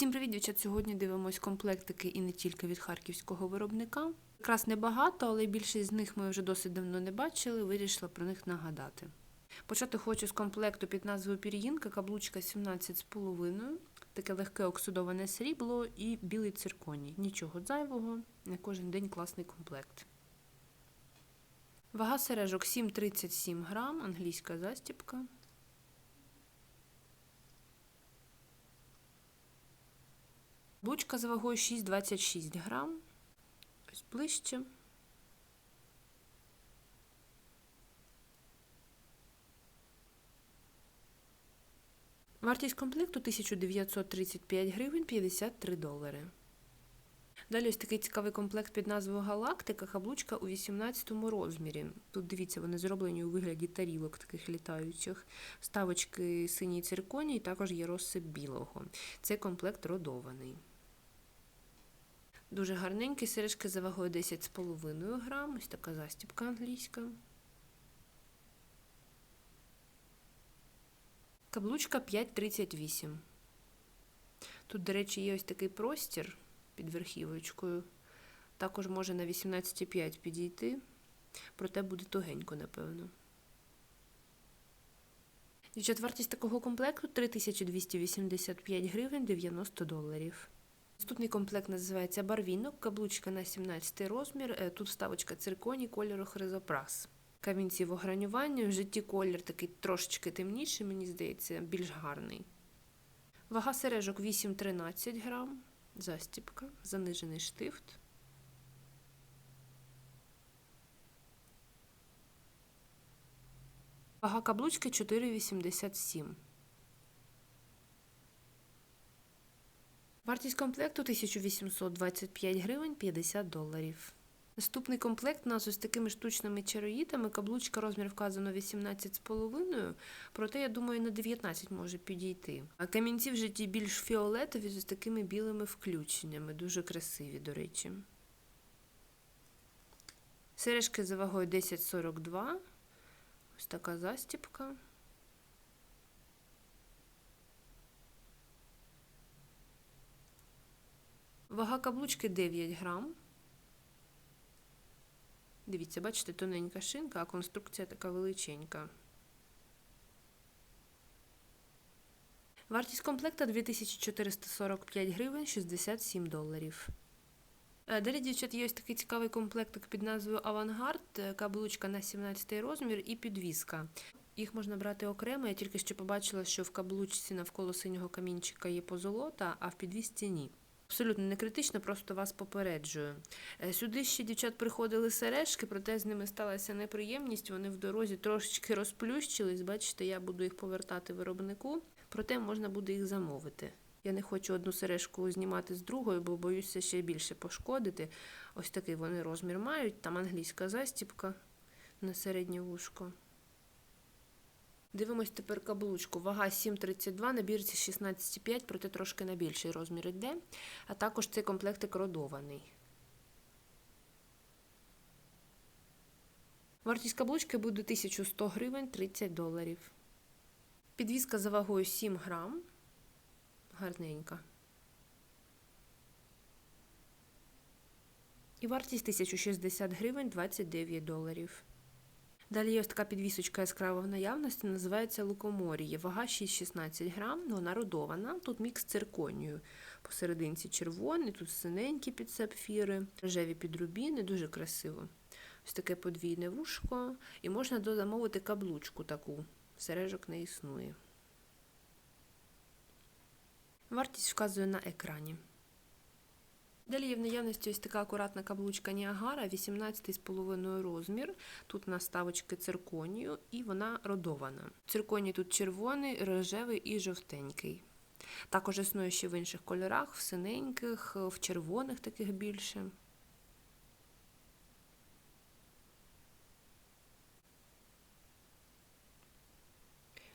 Всім привіт, дівчат! Сьогодні дивимось комплектики і не тільки від харківського виробника. Якраз небагато, але більшість з них ми вже досить давно не бачили, вирішила про них нагадати. Почати хочу з комплекту під назвою Пір'їнка, каблучка 17,5, таке легке оксидоване срібло і білий цирконій. Нічого зайвого, на кожен день класний комплект. Вага сережок 7,37 грам, англійська застіпка. Бучка з вагою 6,26 грам. Ось ближче. Вартість комплекту 1935 гривень 53 долари. Далі ось такий цікавий комплект під назвою Галактика, каблучка у 18 розмірі. Тут дивіться, вони зроблені у вигляді тарілок таких літаючих, ставочки синій цирконій, також є розсип білого. Цей комплект родований. Дуже гарненький, сережки за вагою 10,5 грам, ось така застібка англійська. Каблучка 5,38. Тут, до речі, є ось такий простір під верхівочкою. Також може на 18,5 підійти, проте буде тугенько, напевно. Дівчат, вартість такого комплекту 3285 гривень 90 доларів. Наступний комплект називається барвінок, каблучка на 17 розмір. Тут вставочка цирконі кольору хризопрас. Камінці в огранюванні, в житті колір такий трошечки темніший, мені здається, більш гарний. Вага сережок 8-13 грам, застіпка, занижений штифт. Вага каблучки 4,87. Вартість комплекту 1825 гривень 50 доларів. Наступний комплект у нас ось такими штучними чароїтами. Каблучка розмір вказано 18,5, проте, я думаю, на 19 може підійти. А камінці в житті більш фіолетові з ось такими білими включеннями. Дуже красиві, до речі. Сережки за вагою 10,42. Ось така застіпка. Вага каблучки 9 грам. Дивіться, бачите, тоненька шинка, а конструкція така величенька. Вартість комплекта 2445 гривень 67 доларів. Далі, дівчат, є ось такий цікавий комплектик під назвою Авангард, каблучка на 17 розмір і підвіска. Їх можна брати окремо. Я тільки що побачила, що в каблучці навколо синього камінчика є позолота, а в підвісці ні. Абсолютно не критично, просто вас попереджую. Сюди ще дівчат приходили сережки, проте з ними сталася неприємність. Вони в дорозі трошечки розплющились. Бачите, я буду їх повертати виробнику, проте можна буде їх замовити. Я не хочу одну сережку знімати з другою, бо боюся ще більше пошкодити. Ось такий вони розмір мають. Там англійська застіпка на середнє вушко. Дивимось тепер каблучку. Вага 7,32, на бірці 16,5, проте трошки на більший розмір йде. А також цей комплектик родований. Вартість каблучки буде 1100 гривень 30 доларів. Підвізка за вагою 7 грам. Гарненька. І вартість 1060 гривень 29 доларів. Далі є ось така підвісочка яскрава в наявності, називається лукоморіє. Вага 6-16 грам, вона родована. Тут мікс цирконію. Посерединці червоний, тут синенькі під сапфіри, рожеві підрубіни, дуже красиво. Ось таке подвійне вушко. І можна дозамовити каблучку таку. Сережок не існує. Вартість вказує на екрані. Далі є в наявності ось така акуратна каблучка Ніагара, 18,5 розмір. Тут наставочки цирконію і вона родована. Цирконій тут червоний, рожевий і жовтенький. Також існує ще в інших кольорах, в синеньких, в червоних таких більше.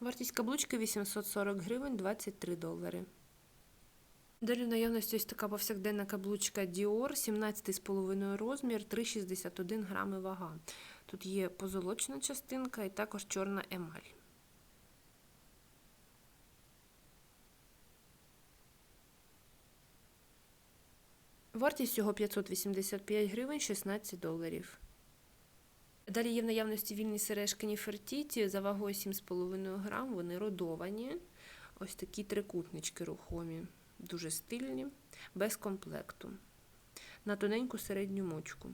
Вартість каблучки 840 гривень 23 долари. Далі в наявності ось така повсякденна каблучка Dior, 17,5 розмір, 3,61 грами вага. Тут є позолочена частинка і також чорна емаль. Вартість всього 585 гривень 16 доларів. Далі є в наявності вільні сережки Ніфертіті за вагою 7,5 грам. Вони родовані. Ось такі трикутнички рухомі, дуже стильні, без комплекту. На тоненьку середню мочку.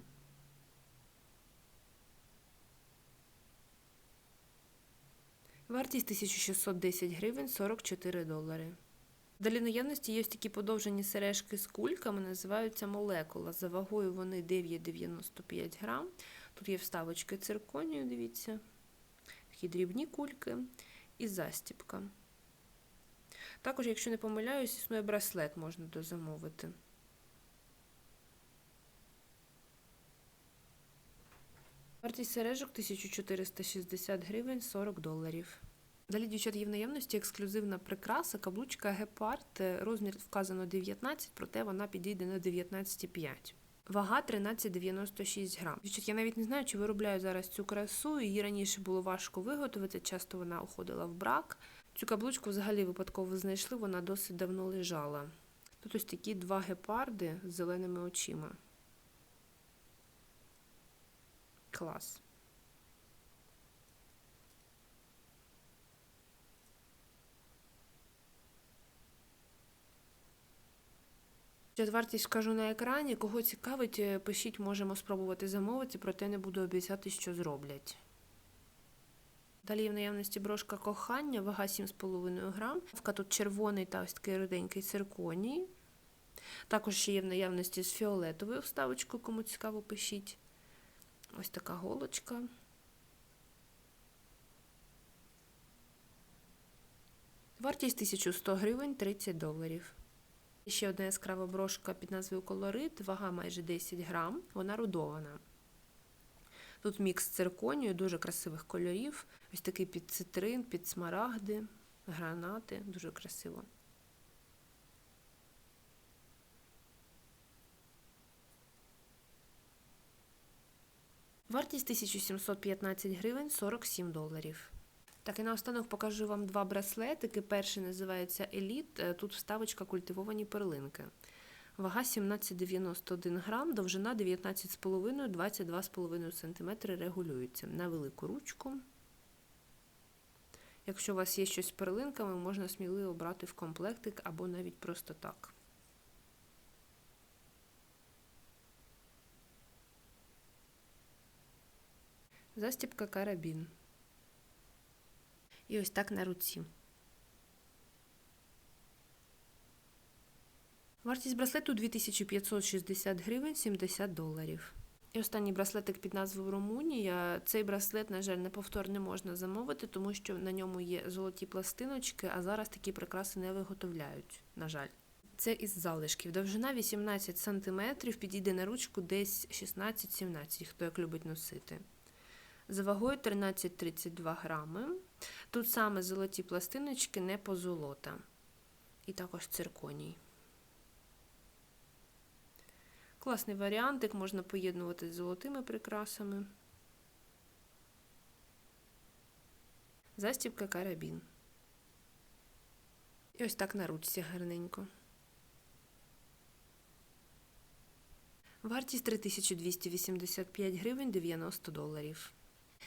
Вартість 1610 гривень 44 долари. Далі наявності є ось такі подовжені сережки з кульками, називаються молекула. За вагою вони 9,95 грам. Тут є вставочки цирконію, дивіться, такі дрібні кульки і застіпка. Також, якщо не помиляюсь, існує браслет, можна дозамовити. Вартість сережок 1460 гривень 40 доларів. Далі, дівчат, є в наявності ексклюзивна прикраса, каблучка гепард. Розмір вказано 19, проте вона підійде на 19,5. Вага 13,96 грам. Дівчат, я навіть не знаю, чи виробляю зараз цю красу. Її раніше було важко виготовити, часто вона уходила в брак. Цю каблучку взагалі випадково знайшли, вона досить давно лежала. Тут ось такі два гепарди з зеленими очима. Клас. Вартість вкажу на екрані. Кого цікавить, е, пишіть, можемо спробувати замовити, проте не буду обіцяти, що зроблять. Далі є в наявності брошка кохання, вага 7,5 грам. Тут червоний та ось такий руденький цирконій. Також ще є в наявності з фіолетовою вставочкою, кому цікаво, пишіть. Ось така голочка. Вартість 1100 гривень 30 доларів. Ще одна яскрава брошка під назвою Колорит, вага майже 10 грам, вона рудована. Тут мікс цирконію, дуже красивих кольорів. Ось такий під цитрин, під смарагди, гранати, дуже красиво. Вартість 1715 гривень 47 доларів. Так, і наостанок покажу вам два браслетики. Перший називається Еліт. Тут вставочка культивовані перлинки. Вага 17,91 грам, довжина 19,5-22,5 см регулюється на велику ручку. Якщо у вас є щось з перлинками, можна сміливо брати в комплектик або навіть просто так. Застібка карабін. І ось так на руці. Вартість браслету 2560 гривень 70 доларів. І останній браслетик під назвою Румунія. Цей браслет, на жаль, неповторно можна замовити, тому що на ньому є золоті пластиночки, а зараз такі прикраси не виготовляють, на жаль. Це із залишків. Довжина 18 см, підійде на ручку десь 16-17, хто як любить носити. За вагою 13,32 грами. Тут саме золоті пластиночки, не позолота. І також цирконій. Класний варіантик, можна поєднувати з золотими прикрасами. Застібка карабін. І ось так на ручці гарненько. Вартість 3285 гривень 90 доларів.